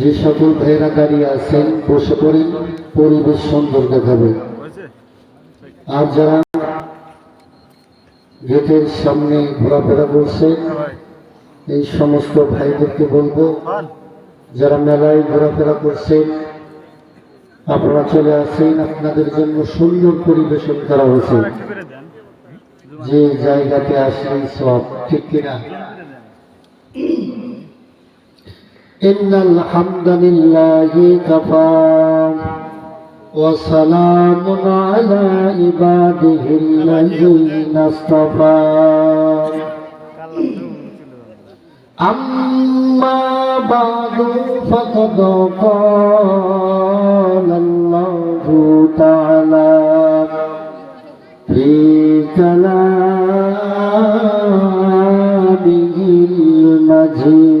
যে সকল ভাইয়েরা দাঁড়িয়ে আছেন, বসে পড়েন, পরিবেশ সুন্দর দেখাবে আর যারা গেটের সামনে ঘোরাফেরা করছে, এই সমস্ত ভাইদেরকে বলব, যারা মেলায় ঘোরাফেরা করছেন আপনারা চলে আসেন, আপনাদের জন্য সুন্দর পরিবেশন করা হয়েছে। যে জায়গাতে আসলেই সব ঠিক কিনা? إن الحمد لله كفى وسلام على عباده الذين اصطفى أما بعد فقد قال الله تعالى في كلامه المجيد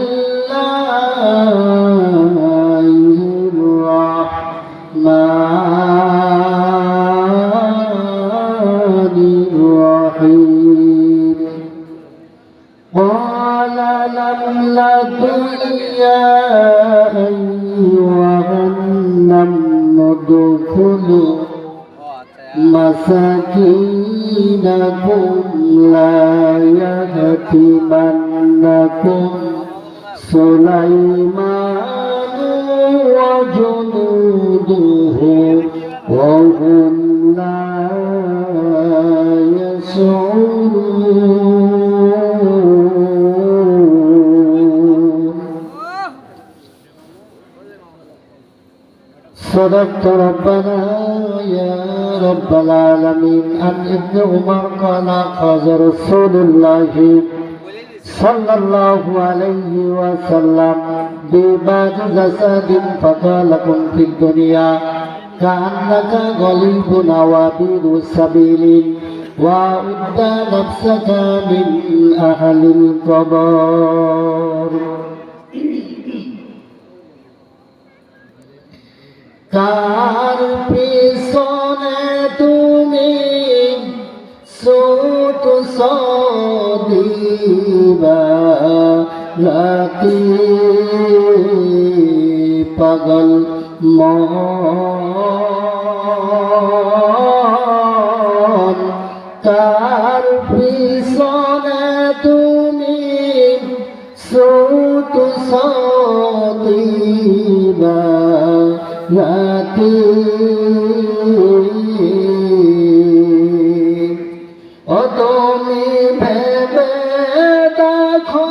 سليمان وجنوده وهم لا يشعرون صدقت ربنا يا رب العالمين عن ابن عمر قال قال رسول الله صلى الله عليه وسلم ببعض جسد فقال كن في الدنيا كأنك غليب نوابير السبيل وأد نفسك من أهل القبر কার পিছনে তুমি ছোট সদিবা রাতি পাগল মন কার পিছনে তুমি ছোট সদিবা রাতি ও তুমি ভেবে দেখো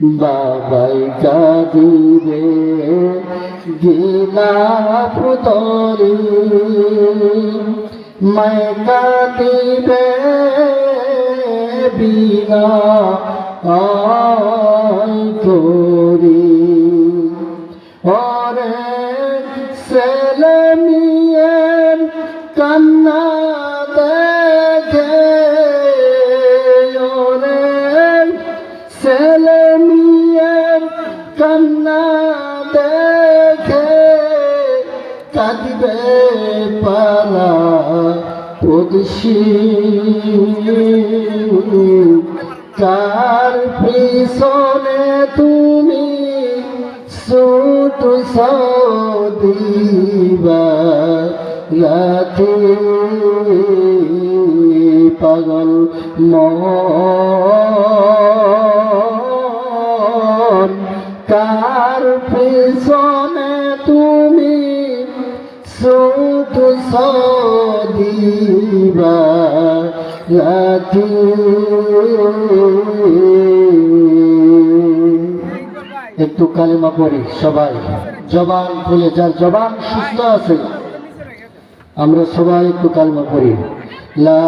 বাবাই কাদিবে গিলা ফুতরি मैं কাদিবে বিনা আই করি। ওরে ছেলে মেয়ের পদশী কার পিছনে তুমি সুট সদিবা লাথি পাগল একটু কালিমা পড়ি সবাই। জবান খুলে, যার জবান সুস্থ আছে, আমরা সবাই একটু কালমা পড়ি। লা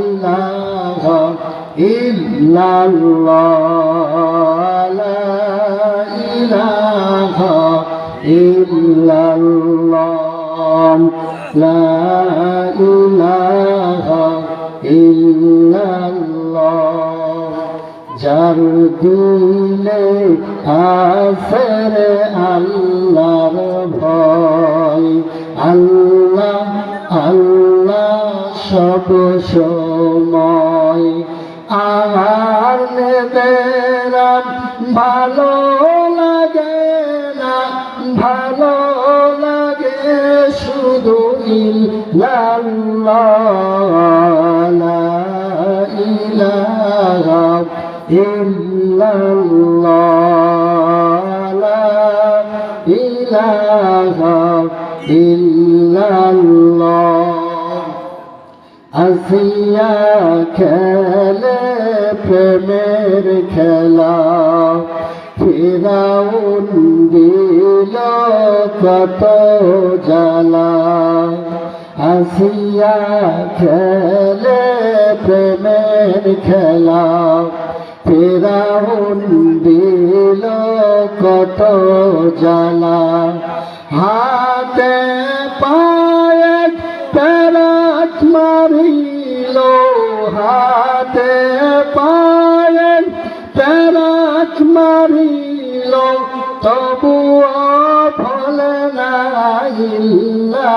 ইলাহা ইল্লাল্লাহ। যার দিলে আল্লাহর ভয়। আল্লাহ আল্লাহ সব সময়। নেবেরাম ভালো লাগে না, ভালো লাগে শুধু ইল্লাল্লাহ ইল্লাল্লাহ লা ইলাহা ইল্লাল্লাহ আসিয়া খেলে প্রেমের খেলা ফিরাউন দিল কত জ্বালা আসিয়া খেলে প্রেমের খেলা ফিরাউন দিল কত জ্বালা। হাতে পায়ে প্যারাত মারিল, হাতে পায়ে প্যারাত মারিল। তবু ফলে না ইল্লাল্লাহ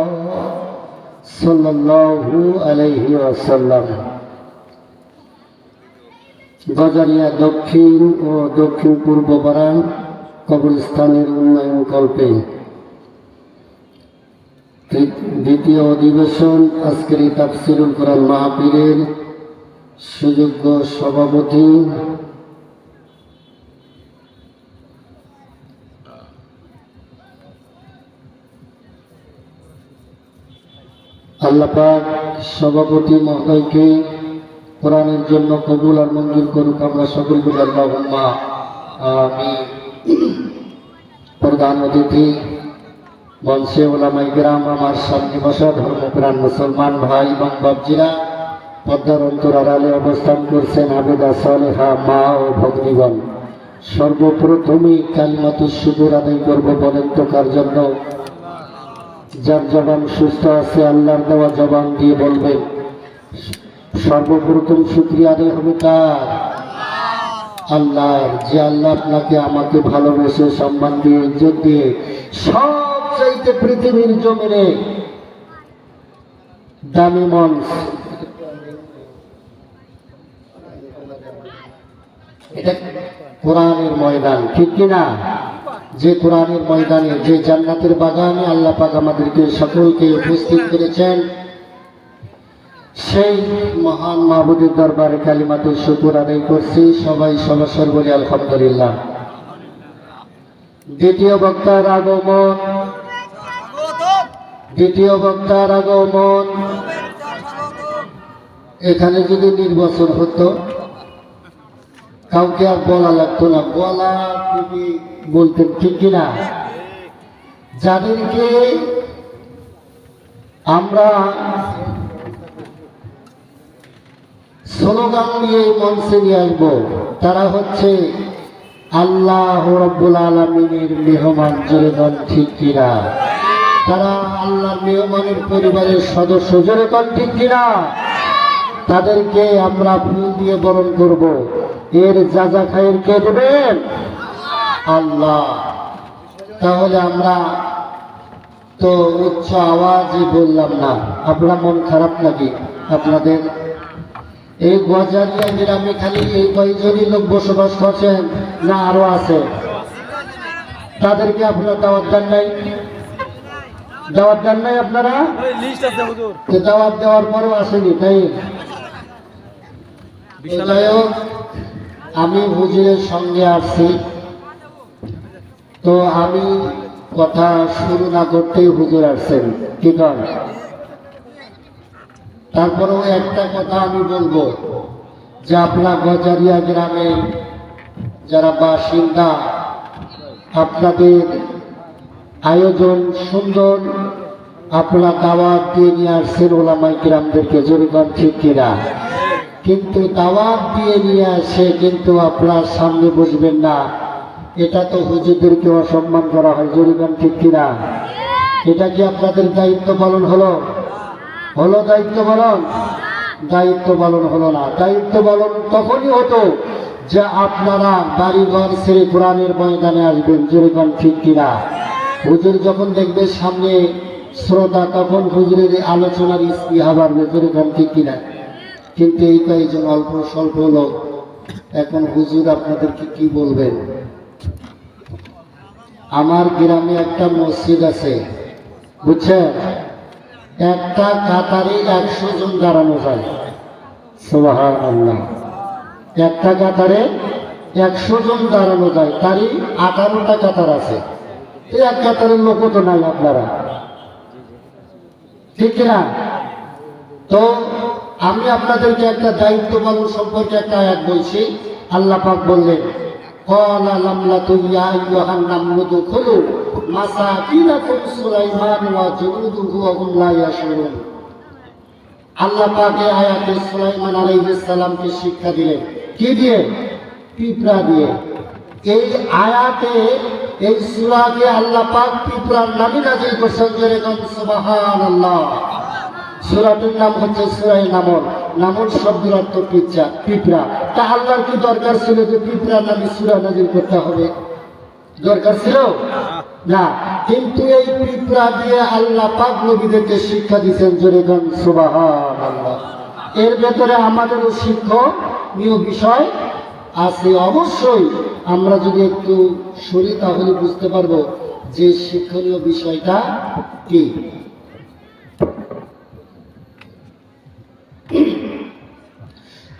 সাল্লাল্লাহু গজারিয়া দক্ষিণ ও দক্ষিণ পূর্ব বারান কবরস্থানের উন্নয়ন কল্পে। দ্বিতীয় অধিবেশন আজকের তাফসিরুল কোরআন মাহপীরের সুযোগ্য সভাপতি আল্লাপাক সভাপতি মহোদয়কে কোরআনের জন্য কবুল আর মঞ্জুর করুক আমরা সকল বলি আমি প্রধান অতিথি মঞ্চে ওলামাই গ্রাম আমার সামনে বসা ধর্মপ্রাণ মুসলমান ভাই এবং বাবজিরা পদ্মার অন্তর আড়ালে অবস্থান করছেন আবেদা সালেহা মা ও ভগ্নীগণ। সর্বপ্রথমেই কালিমাতু শুভর আদায় করব বলেন তো কার জন্য? যার জবান সুস্থ আছে, আল্লাহর দেওয়া জবান দিয়ে বলবেন সর্বপ্রথম শুক্রিয়া আদায় হবে কার? আল্লাহর, যে আল্লাহ আপনাকে আমাকে ভালোবেসে সম্মান দিয়ে ইজ্জত দিয়ে সব চাইতে পৃথিবীর জমিনে দামি মঞ্চ। এটা কোরআনের ময়দান, ঠিক কিনা? যে কোরআনের ময়দানে, যে জান্নাতের বাগানে আল্লাহ পাক আমাদেরকে সকলকে উপস্থিত করেছেন, সেই মহান মাহবুদের দরবারে কালিমাতুর শুকুর আদায় করছি। সবাই সবসর বলি আলহামদুলিল্লাহ। দ্বিতীয় বক্তার আগমন। দ্বিতীয় বক্তার আগমন। এখানে যদি নির্বাচন হতো, কাউকে আর বলা লাগতো না। বলা তুমি বলতেন, ঠিক কিনা যাদেরকে আমরা স্লোগান নিয়ে মঞ্চে নিয়ে আসব, তারা হচ্ছে আল্লাহ রব্বুল আলমিনের মেহমান জোরেগণ ঠিক কিনা তারা আল্লাহ মেহমানের পরিবারের সদস্য জোরেগণ ঠিক কিনা তাদেরকে আমরা ফুল দিয়ে বরণ করব। এর যা যা খায়ের কে দেবেন? আল্লাহ। তাহলে আমরা তো উচ্চ আওয়াজই বললাম না। আপনার মন খারাপ নাকি? আপনাদের? এই গজারিয়া গ্রামে খালি এই কয়েকজনই লোক বসবাস করছেন না আরও আছে? তাদেরকে আপনার দাওয়াত দেন নাই? দাওয়াত দেন নাই আপনারা? দাওয়াত দেওয়ার পরেও আসেনি তাই? আমি হুজুরের সঙ্গে আসছি। তো আমি কথা শুরু না করতেই হুজুর আসছেন। কি কর তারপরেও একটা কথা আমি বলব, যে আপনার গজারিয়া গ্রামে যারা বাসিন্দা, আপনাদের আয়োজন সুন্দর, আপনার দাওয়াত দিয়ে নিয়ে আসছেন ওলামাই গ্রামদেরকে জরিমান ঠিক কিনা? কিন্তু দাওয়াত দিয়ে নিয়ে আসে, কিন্তু আপনার সামনে বসবেন না। এটা তো হুজুরদেরকে অসম্মান করা হয় জরিমান ঠিক কিনা? এটা কি আপনাদের দায়িত্ব পালন হলো? হলো দায়িত্ব পালন? দায়িত্ব পালন হলো না। দায়িত্ব পালন তখনই হতো যে আপনারা বাড়িঘর ছেড়ে কোরআনের ময়দানে আসবেন জরিমান ঠিক কিনা? হুজুর যখন দেখবে সামনে শ্রোতা, তখন হুজুরের আলোচনার স্পৃহা বাড়বে জরিমান ঠিক কিনা? কিন্তু এই কয়েকজন অল্প স্বল্প লোক, এখন হুজুর আপনাদেরকে কি বলবেন? আমার গ্রামে একটা মসজিদ আছে, বুঝছেন? একটা কাতারে একশো জন দাঁড়ানো যায়। একটা কাতারে একশো জন দাঁড়ানো যায়, তারই আঠারোটা কাতার আছে। এক কাতারের লোকও তো নাই আপনারা। ঠিক না তো আমি আপনাদেরকে একটা দায়িত্ব পালন সম্পর্কে একটা আয়াত বলছি, আল্লাহ পাক বললেন قال لملة يا أيها النمل ادخلوا مساكنكم سليمان وجنوده وهم لا يشعرون আল্লাহ পাকে আয়াতে সুলাইমান আলাইহিস সালামকে শিক্ষা দিলেন কি দিয়ে পিঁপড়া দিয়ে এই আয়াতে এই সূরাকে আল্লাহ পাক পিঁপড়ার নামে নাজিল করছেন যেরকম সুবহানাল্লাহ সূরাটির নাম হচ্ছে সূরায়ে নামল। নামল শব্দের অর্থ পিঁপড়া পিঁপড়া। তা আল্লাহর কি দরকার ছিল যে পিঁপড়া নামে সূরা নাজিল করতে হবে? দরকার ছিল? না। কিন্তু এই পিঁপড়া দিয়ে আল্লাহ পাক নবীদেরকে শিক্ষা দিচ্ছেন জোরেগন সুবাহান আল্লাহ এর ভেতরে আমাদেরও শিক্ষণীয় বিষয় আছে। অবশ্যই আমরা যদি একটু শুনি তাহলে বুঝতে পারব যে শিক্ষণীয় বিষয়টা কি।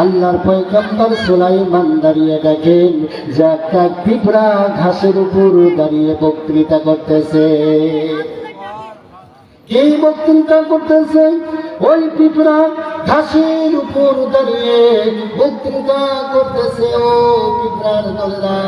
আল্লাহর পয়গম্বর সুলাইমান দাঁড়িয়ে দেখেন যে একটা পিঁপড়া ঘাসের উপর দাঁড়িয়ে বক্তৃতা করতেছে। এই বক্তৃতা করতেছে? ওই পিঁপড়া ঘাসের উপর দাঁড়িয়ে বক্তৃতা করতেছে ও পিঁপড়ার দলেরা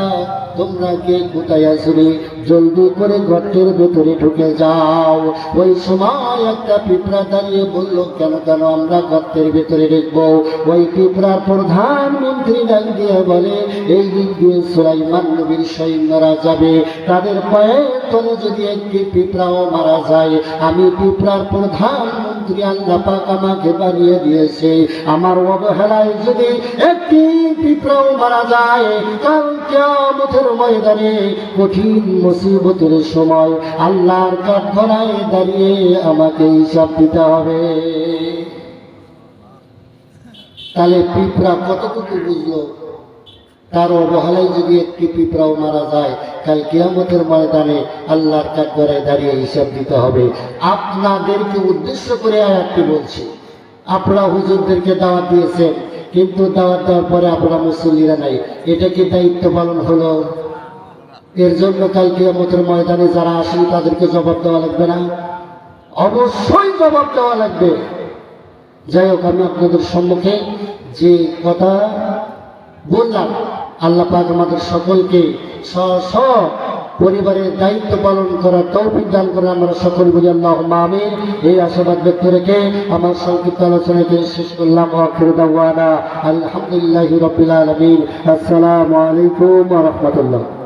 তোমরা কে কোথায় আসবে? জলদি করে গর্তের ভেতরে ঢুকে যাও। ওই সময় একটা পিঁপড়া দাঁড়িয়ে বলল, কেন কেন আমরা গর্তের ভেতরে ঢুকবো? ওই পিঁপড়ার প্রধানমন্ত্রী ডাক দিয়ে বলে, এই দিক দিয়ে সুলাইমান নবীর সৈন্যরা যাবে। তাদের পায়ের তলে যদি একটি পিঁপড়াও মারা যায়, আমি পিঁপড়ার কঠিন মুসিবতের সময় আল্লাহর কাঠগড়ায় দাঁড়িয়ে আমাকে হিসাব দিতে হবে। তাহলে পিঁপড়া কতটুকু বুঝলো? তার অবহেলায় যদি একটি পিঁপড়াও মারা যায়, কাল কিয়ামতের ময়দানে আল্লাহর কাঠগড়ায় দাঁড়িয়ে হিসাব দিতে হবে। আপনাদেরকে উদ্দেশ্য করে আয়াতটি বলছি। আপনারা হুজুরদেরকে দাওয়াত দিয়েছেন, কিন্তু দাওয়াত দেওয়ার পরে আপনারা মুসল্লিরা নাই। এটা কি দায়িত্ব পালন হলো? এর জন্য কাল কিয়ামতের ময়দানে যারা আসেন, তাদেরকে জবাব দেওয়া লাগবে না? অবশ্যই জবাব দেওয়া লাগবে। যাই হোক, আমি আপনাদের সম্মুখে যে কথা বললাম আল্লাহ পাক আমাদের সকলকে স্ব স্ব পরিবারের দায়িত্ব পালন করার তৌফিক দান করে আমরা সকল বলি আল্লাহ আমিন। এই আশাবাদ ব্যক্ত রেখে আমার সংক্ষিপ্ত আলোচনাকে শেষ করলাম। আলহামদুলিল্লাহ রবিল আলমিন। আসসালামু আলাইকুম রাহমাতুল্লাহ।